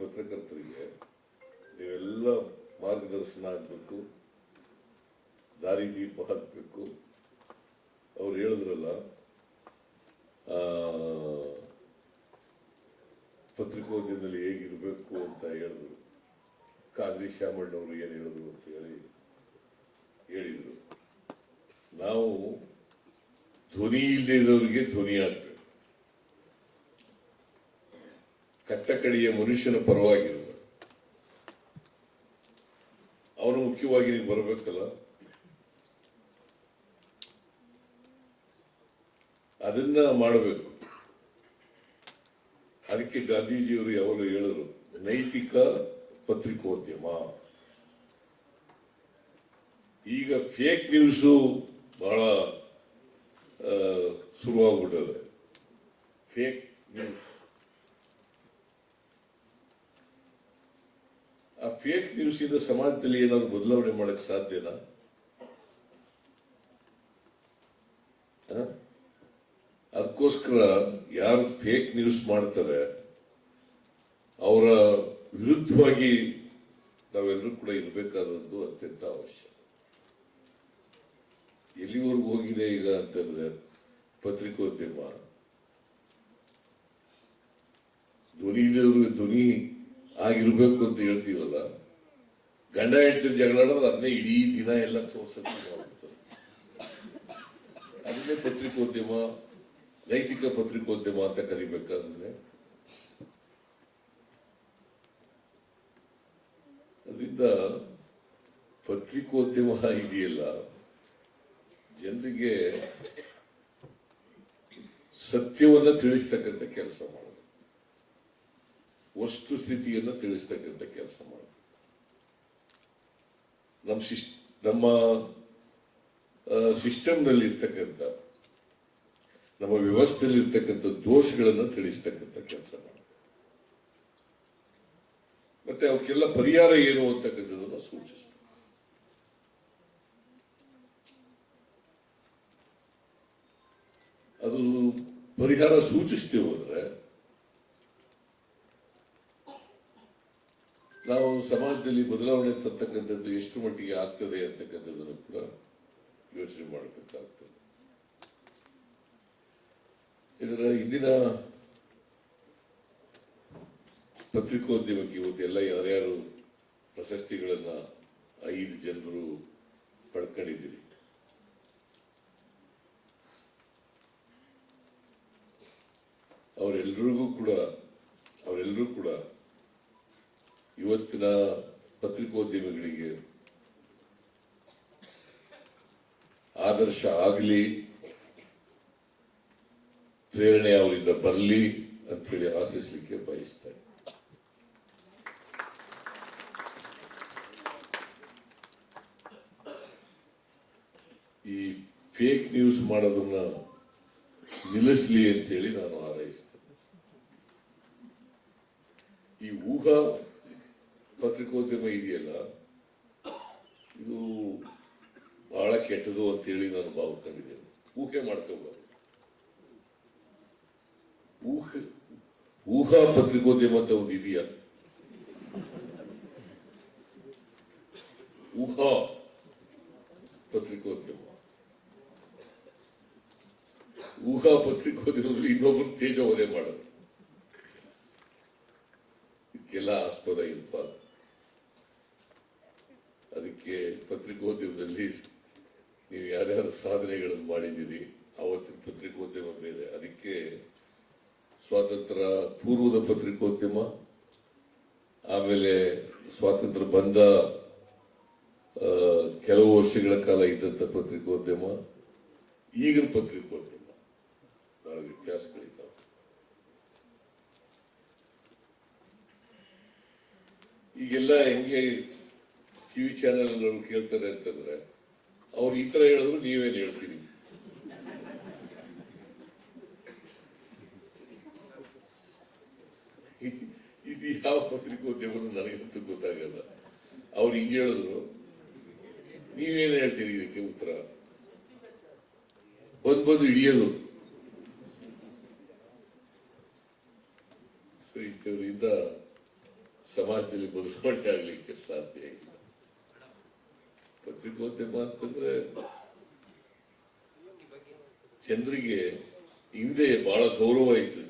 ಪತ್ರಕರ್ತರಿಗೆ ನೀವೆಲ್ಲ ಮಾರ್ಗದರ್ಶನ ಆಗಬೇಕು, ದಾರಿ ದೀಪ ಹಾಕಬೇಕು. ಅವ್ರು ಹೇಳಿದ್ರಲ್ಲ ಪತ್ರಿಕೋದ್ಯಮದಲ್ಲಿ ಹೇಗಿರಬೇಕು ಅಂತ ಹೇಳಿದ್ರು. ಕಾದ್ರಿ ಶ್ಯಾಮಣ್ಣವರು ಏನು ಹೇಳಿದ್ರು ಅಂತ ಹೇಳಿ ಹೇಳಿದರು. ನಾವು ಧ್ವನಿ ಇಲ್ಲದವರಿಗೆ ಧ್ವನಿ ಆಗ್ಬೇಕು. ಕಟ್ಟಕಡೆಯ ಮನುಷ್ಯನ ಪರವಾಗಿರುವ. ಅವನು ಮುಖ್ಯವಾಗಿ ನೀವು ಬರಬೇಕಲ್ಲ? ಅದನ್ನ ಮಾಡಬೇಕು. ಅದಕ್ಕೆ ಗಾಂಧೀಜಿಯವರು ಯಾವಾಗಲೂ ಹೇಳಿದ್ರು, ನೈತಿಕ ಪತ್ರಿಕೋದ್ಯಮ. ಈಗ ಫೇಕ್ ನ್ಯೂಸು ಬಹಳ ಶುರುವಾಗ್ಬಿಟ್ಟದೆ. ಫೇಕ್ ನ್ಯೂಸ್ ಆ ಫೇಕ್ ನ್ಯೂಸ್ ಇಂದ ಸಮಾಜದಲ್ಲಿ ಏನಾದ್ರು ಬದಲಾವಣೆ ಮಾಡಕ್ ಸಾಧ್ಯನಾ? ಅದಕ್ಕೋಸ್ಕರ ಯಾರು ಫೇಕ್ ನ್ಯೂಸ್ ಮಾಡ್ತಾರೆ, ಅವರ ವಿರುದ್ಧವಾಗಿ ನಾವೆಲ್ಲರೂ ಕೂಡ ಇರಬೇಕಾದದ್ದು ಅತ್ಯಂತ ಅವಶ್ಯ. ಎಲ್ಲಿವರೆಗೂ ಹೋಗಿದೆ ಈಗ ಅಂತಂದ್ರೆ ಪತ್ರಿಕೋದ್ಯಮ. ಧ್ವನಿ ಧ್ವನಿ ಆಗಿರ್ಬೇಕು ಅಂತ ಹೇಳ್ತೀವಲ್ಲ? ಗಂಡ ಹೆಂಡತಿ ಜಗಳಾಡೋದು ಅದನ್ನೇ ಇಡೀ ದಿನ ಎಲ್ಲ ಮಾಡ್ತಾರೆ ಅದನ್ನೇ ಪತ್ರಿಕೋದ್ಯಮ, ನೈತಿಕ ಪತ್ರಿಕೋದ್ಯಮ ಅಂತ ಕರಿಬೇಕಾದ್ರೆ, ಅದರಿಂದ ಪತ್ರಿಕೋದ್ಯಮ ಇದೆಯಲ್ಲ, ಜನರಿಗೆ ಸತ್ಯವನ್ನ ತಿಳಿಸ್ತಕ್ಕಂಥ ಕೆಲಸ ಮಾಡೋದು. ವಸ್ತು ಸ್ಥಿತಿಯನ್ನು ತಿಳಿಸ್ತಕ್ಕಂಥ ಕೆಲಸ ಮಾಡೋದು ನಮ್ಮ ಸಿಸ್, ನಮ್ಮ ಸಿಸ್ಟಮ್ನಲ್ಲಿ ಇರ್ತಕ್ಕಂಥ ನಮ್ಮ ವ್ಯವಸ್ಥೆಯಲ್ಲಿ ಇರ್ತಕ್ಕಂಥ ದೋಷಗಳನ್ನು ತಿಳಿಸ್ತಕ್ಕಂಥ ಕೆಲಸ ಮಾಡೋದು ಮತ್ತೆ ಅವಕ್ಕೆಲ್ಲ ಪರಿಹಾರ ಏನು ಅಂತಕ್ಕಂಥದ್ದನ್ನು ಸೂಚಿಸ್ತೀವಿ ಅದು ಪರಿಹಾರ ಸೂಚಿಸ್ತೀವಿ ನಾವು ಸಮಾಜದಲ್ಲಿ ಬದಲಾವಣೆ ತರ್ತಕ್ಕಂಥದ್ದು ಎಷ್ಟು ಮಟ್ಟಿಗೆ ಆಗ್ತದೆ ಅಂತಕ್ಕಂಥದ್ದನ್ನು ಕೂಡ ಯೋಚನೆ ಮಾಡಬೇಕಾಗ್ತದೆ. ಇದರ ಇಂದಿನ ಪತ್ರಿಕೋದ್ಯಮಕ್ಕೆ ಇವತ್ತೆಲ್ಲ ಯಾರ್ಯಾರು ಪ್ರಶಸ್ತಿಗಳನ್ನ ಐದು ಜನರು ಪಡ್ಕೊಂಡಿದ್ದೀರಿ. ಅವರೆಲ್ಲರಿಗೂ ಕೂಡ ಅವರೆಲ್ಲರೂ ಕೂಡ ಇವತ್ತಿನ ಪತ್ರಿಕೋದ್ಯಮಿಗಳಿಗೆ ಆದರ್ಶ ಆಗಲಿ, ಪ್ರೇರಣೆ ಅವರಿಂದ ಬರಲಿ ಅಂತ ಹೇಳಿ ಆಶಿಸ್ಲಿಕ್ಕೆ ಬಯಸ್ತಾರೆ ಈ ಫೇಕ್ ನ್ಯೂಸ್ ಮಾಡೋದನ್ನ ನಿಲ್ಲಿಸಲಿ ಅಂತ ಹೇಳಿ ನಾನು ಆರೈಸ್ತೇನೆ ಈ ಊಹಾ ಪತ್ರಿಕೋದ್ಯಮ ಇದೆಯಲ್ಲ? ಇದು ಬಹಳ ಕೆಟ್ಟದು ಅಂತ ಹೇಳಿ ನಾನು ಭಾವಕೊಂಡಿದ್ದೇನೆ ಊಹೆ ಮಾಡ್ಕೋಬಾರ್ದು ಊಹೆ, ಊಹಾ ಪತ್ರಿಕೋದ್ಯಮ ಅಂತ ಒಂದು ಇದೆಯಾ? ಊಹಾ ಪತ್ರಿಕೋದ್ಯಮ. ಊಹಾ ಪತ್ರಿಕೋದ್ಯಮದಲ್ಲಿ ಇನ್ನೊಬ್ಬರು ತೇಜೋವಧೆ ಮಾಡೋದು. ಇದಕ್ಕೆಲ್ಲ ಆಸ್ಪದ ಇರಬಾರ್ದು ಅದಕ್ಕೆ ಪತ್ರಿಕೋದ್ಯಮದಲ್ಲಿ ನೀವು ಯಾರ್ಯಾರು ಸಾಧನೆಗಳನ್ನು ಮಾಡಿದ್ದೀರಿ ಅವತ್ತಿನ ಪತ್ರಿಕೋದ್ಯಮ ಬೇರೆ ಅದಕ್ಕೆ ಸ್ವಾತಂತ್ರ್ಯ ಪೂರ್ವದ ಪತ್ರಿಕೋದ್ಯಮ, ಆಮೇಲೆ ಸ್ವಾತಂತ್ರ್ಯ ಬಂದ ಕೆಲವು ವರ್ಷಗಳ ಕಾಲ ಇದ್ದಂಥ ಪತ್ರಿಕೋದ್ಯಮ, ಈಗಿನ ಪತ್ರಿಕೋದ್ಯಮ. ಬಹಳ ವ್ಯತ್ಯಾಸಗಳಿದ್ದಾವೆ. ಈಗೆಲ್ಲ ಹೆಂಗೆ ಟಿವಿ ಚಾನೆಲ್ ಕೇಳ್ತಾರೆ ಅಂತಂದ್ರೆ, ಅವ್ರು ಈ ತರ ಹೇಳಿದ್ರು ನೀವೇನು ಹೇಳ್ತೀರಿ? ಇದು ಯಾವ ಪತ್ರಿಕೋದ್ಯಮ ನನಗಂತೂ ಗೊತ್ತಾಗಲ್ಲ. ಅವ್ರು ಹಿಂಗೆ ಹೇಳಿದ್ರು, ನೀವೇನು ಹೇಳ್ತೀರಿ ಇದಕ್ಕೆ ಉತ್ತರ? ಬಂದ್ ಬಂದು ಹಿಡಿಯೋದು. ಇದರಿಂದ ಸಮಾಜದಲ್ಲಿ ಬದಲಾವಣೆ ಆಗಲಿಕ್ಕೆ ಸಾಧ್ಯ ಇಲ್ಲ. ಪತ್ರಿಕೋದ್ಯಮ ಅಂತಂದ್ರೆ ಜನರಿಗೆ ಹಿಂದೆ ಬಹಳ ಗೌರವ ಇತ್ತು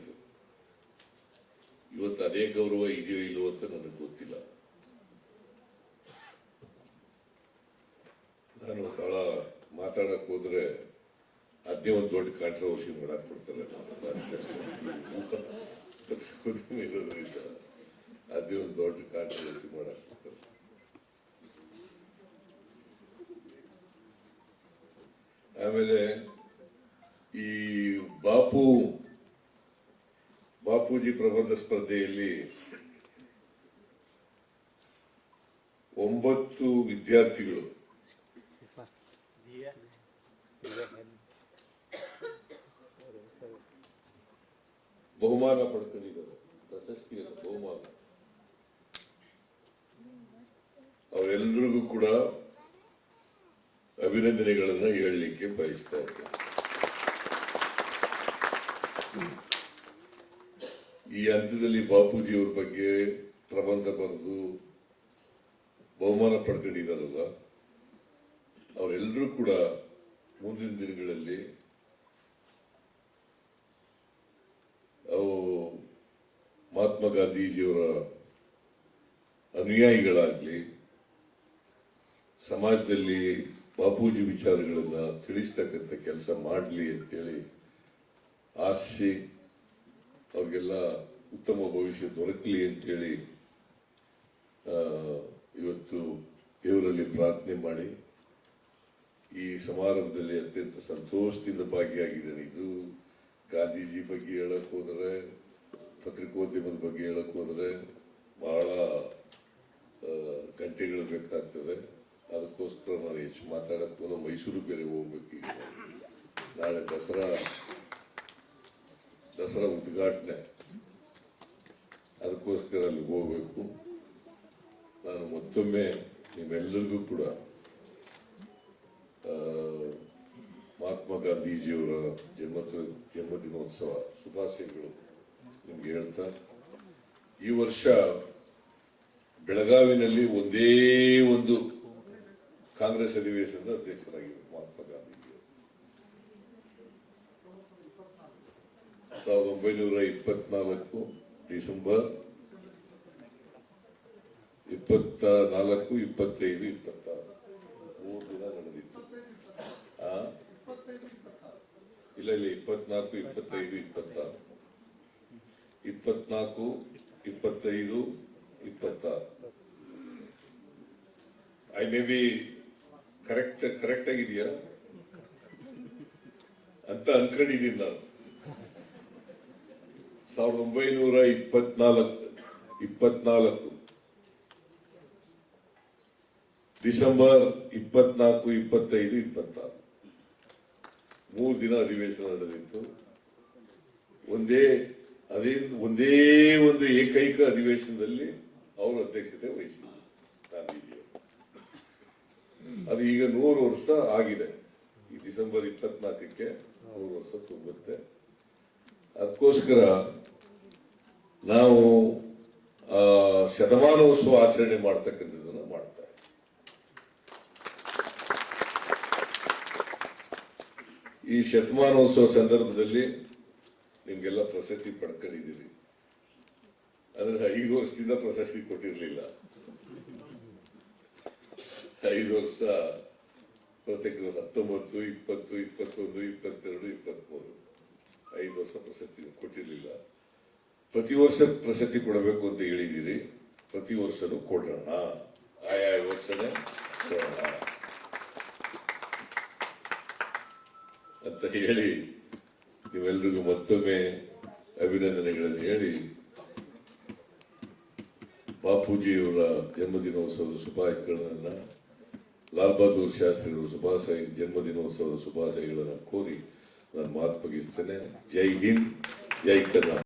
ಇವತ್ತು ಅದೇ ಗೌರವ ಇದೆಯೋ ಇಲ್ಲೋ ಅಂತ ನನಗೆ ಗೊತ್ತಿಲ್ಲ. ನಾನು ಬಹಳ ಮಾತಾಡಕ್ ಹೋದ್ರೆ ಅದೇ ಒಂದು ದೊಡ್ಡ ಕಾಂಟ್ರವರ್ಸಿ ಮಾಡಕ್ ಬಿಡ್ತಾರೆ ಪತ್ರಿಕೋದ್ಯಮ ಇರೋದ್ರಿಂದ ಅದೇ ಒಂದು ದೊಡ್ಡ ಕಾಂಟ್ರವರ್ಸಿ ಮಾಡಕ್ ಬಿಡ್ತಾರೆ ಆಮೇಲೆ ಈ ಬಾಪು ಬಾಪೂಜಿ ಪ್ರಬಂಧ ಸ್ಪರ್ಧೆಯಲ್ಲಿ ಒಂಬತ್ತು ವಿದ್ಯಾರ್ಥಿಗಳು. ಬಹುಮಾನ ಪಡ್ಕೊಂಡಿದ್ದಾರೆ. ಪ್ರಶಸ್ತಿ ಬಹುಮಾನ. ಅವರೆಲ್ಲರಿಗೂ ಕೂಡ ಅಭಿನಂದನೆಗಳನ್ನ ಹೇಳಲಿಕ್ಕೆ ಬಯಸ್ತಾ ಈ ಹಂತದಲ್ಲಿ ಬಾಪೂಜಿಯವ್ರ ಬಗ್ಗೆ ಪ್ರಬಂಧ ಬರೆದು ಬಹುಮಾನ ಪಡ್ಕೊಂಡಿದ್ದಾರಲ್ಲ ಅವರೆಲ್ಲರೂ ಕೂಡ ಮುಂದಿನ ದಿನಗಳಲ್ಲಿ ಅವು ಮಹಾತ್ಮ ಗಾಂಧೀಜಿಯವರ ಅನುಯಾಯಿಗಳಾಗಲಿ, ಸಮಾಜದಲ್ಲಿ ಬಾಪೂಜಿ ವಿಚಾರಗಳನ್ನು ತಿಳಿಸ್ತಕ್ಕಂಥ ಕೆಲಸ ಮಾಡಲಿ ಅಂತೇಳಿ ಆಸಿ ಅವ್ರಿಗೆಲ್ಲ ಉತ್ತಮ ಭವಿಷ್ಯ ದೊರಕಲಿ ಅಂತೇಳಿ ಇವತ್ತು ದೇವರಲ್ಲಿ ಪ್ರಾರ್ಥನೆ ಮಾಡಿ ಈ ಸಮಾರಂಭದಲ್ಲಿ ಅತ್ಯಂತ ಸಂತೋಷದಿಂದ ಭಾಗಿಯಾಗಿದ್ದೇನೆ. ಇದು ಗಾಂಧೀಜಿ ಬಗ್ಗೆ ಹೇಳಕ್ ಹೋದರೆ, ಪತ್ರಿಕೋದ್ಯಮದ ಬಗ್ಗೆ ಹೇಳಕ್ ಹೋದರೆ ಬಹಳ ಗಂಟೆಗಳು ಬೇಕಾಗ್ತದೆ. ಅದಕ್ಕೋಸ್ಕರ ನಾನು ಹೆಚ್ಚು ಮಾತಾಡೋಕ್ಕೂ ಮೈಸೂರು ಬೇರೆ ಹೋಗ್ಬೇಕು ಈಗ. ನಾಳೆ ದಸರಾ ದಸರಾ ಉದ್ಘಾಟನೆ. ಅದಕ್ಕೋಸ್ಕರ ಅಲ್ಲಿ ಹೋಗ್ಬೇಕು. ನಾನು ಮತ್ತೊಮ್ಮೆ ನಿಮ್ಮೆಲ್ಲರಿಗೂ ಕೂಡ ಮಹಾತ್ಮ ಗಾಂಧೀಜಿಯವರ ಜನ್ಮ ಜನ್ಮದಿನೋತ್ಸವ ಶುಭಾಶಯಗಳು ನಿಮ್ಗೆ ಹೇಳ್ತಾ. ಈ ವರ್ಷ ಬೆಳಗಾವಿನಲ್ಲಿ ಒಂದೇ ಒಂದು ಕಾಂಗ್ರೆಸ್ ಅಧಿವೇಶನದ ಅಧ್ಯಕ್ಷರಾಗಿದ್ದರು ಮಹಾತ್ಮ ಗಾಂಧೀಜಿಯವರು ಸಾವಿರದ ಒಂಬೈನೂರ ಇಪ್ಪತ್ನಾಲ್ಕು ಡಿಸೆಂಬರ್ ಇಪ್ಪತ್ತ ನಾಲ್ಕು ಇಪ್ಪತ್ತೈದು, ಇಪ್ಪತ್ತಾರು. ಮೂರು ದಿನ ನಡೆದಿತ್ತು? ಇಲ್ಲ ಇಲ್ಲ, ಇಪ್ಪತ್ನಾಲ್ಕು, ಇಪ್ಪತ್ತೈದು, ಇಪ್ಪತ್ತಾರು. ಇಪ್ಪತ್ನಾಲ್ಕು, ಇಪ್ಪತ್ತೈದು, ಇಪ್ಪತ್ತಾರು. I may be correct correct ಆಗಿದೆಯಾ ಅಂತ ಅನ್ಕೊಂಡಿದ್ದೀನಿ ನಾನು. ಸಾವಿರದ ಒಂಬೈನೂರ ಇಪ್ಪತ್ನಾಲ್ಕು ಇಪ್ಪತ್ನಾಲ್ಕು. ಡಿಸೆಂಬರ್ ಇಪ್ಪತ್ನಾಲ್ಕು, ಇಪ್ಪತ್ತೈದು, ಇಪ್ಪತ್ತಾರು. ಮೂರು ದಿನ ಅಧಿವೇಶನ ನಡೆದಿತ್ತು. ಒಂದೇ, ಅದೇ, ಒಂದೇ ಒಂದು ಏಕೈಕ ಅಧಿವೇಶನದಲ್ಲಿ ಅವರು ಅಧ್ಯಕ್ಷತೆ ವಹಿಸಿದರು ಗಾಂಧೀಜಿಯವರು. ಅದು ಈಗ ನೂರು ವರ್ಷ ಆಗಿದೆ. ಈ ಡಿಸೆಂಬರ್ ಇಪ್ಪತ್ನಾಲ್ಕಕ್ಕೆ ನೂರು ವರ್ಷ ತುಂಬುತ್ತೆ. ಅದಕ್ಕೋಸ್ಕರ ನಾವು ಶತಮಾನೋತ್ಸವ ಆಚರಣೆ ಮಾಡ್ತಕ್ಕಂಥದ್ದನ್ನು ಮಾಡ್ತಾ. ಈ ಶತಮಾನೋತ್ಸವ ಸಂದರ್ಭದಲ್ಲಿ ನಿಮ್ಗೆಲ್ಲ ಪ್ರಶಸ್ತಿ ಪಡ್ಕೊಂಡಿದ್ದೀರಿ ಅಂದ್ರೆ ಐದು ವರ್ಷದಿಂದ ಪ್ರಶಸ್ತಿ ಕೊಟ್ಟಿರಲಿಲ್ಲ. ಐದು ವರ್ಷ ಪ್ರತ್ಯೇಕ ಹತ್ತೊಂಬತ್ತು, ಇಪ್ಪತ್ತು, ಇಪ್ಪತ್ತೊಂದು, ಇಪ್ಪತ್ತೆರಡು, ಇಪ್ಪತ್ಮೂರು. ಐದು ವರ್ಷ ಪ್ರಶಸ್ತಿ ಕೊಟ್ಟಿರಲಿಲ್ಲ. ಪ್ರತಿ ವರ್ಷ ಪ್ರಶಸ್ತಿ ಕೊಡಬೇಕು ಅಂತ ಹೇಳಿದ್ದೀರಿ. ಪ್ರತಿ ವರ್ಷನೂ ಕೊಡೋಣ. ಆಯಾ ವರ್ಷನೇ ಕೊಡೋಣ. ಅಂತ ಹೇಳಿ ನೀವೆಲ್ರಿಗೂ ಮತ್ತೊಮ್ಮೆ ಅಭಿನಂದನೆಗಳನ್ನು ಹೇಳಿ ಬಾಪೂಜಿಯವರ ಜನ್ಮದಿನೋತ್ಸವದ ಶುಭಾಶಯಗಳನ್ನ ಲಾಲ್ ಬಹದ್ದೂರ್ ಶಾಸ್ತ್ರಿಗಳು ಶುಭಾಶಯ ಜನ್ಮದಿನೋತ್ಸವದ ಶುಭಾಶಯಗಳನ್ನು ಕೋರಿ ನಾನು ಮಾತು ಮುಗಿಸ್ತೇನೆ. ಜೈ ಹಿಂದ್ ಜೈ ಕರ್ನಾಟಕ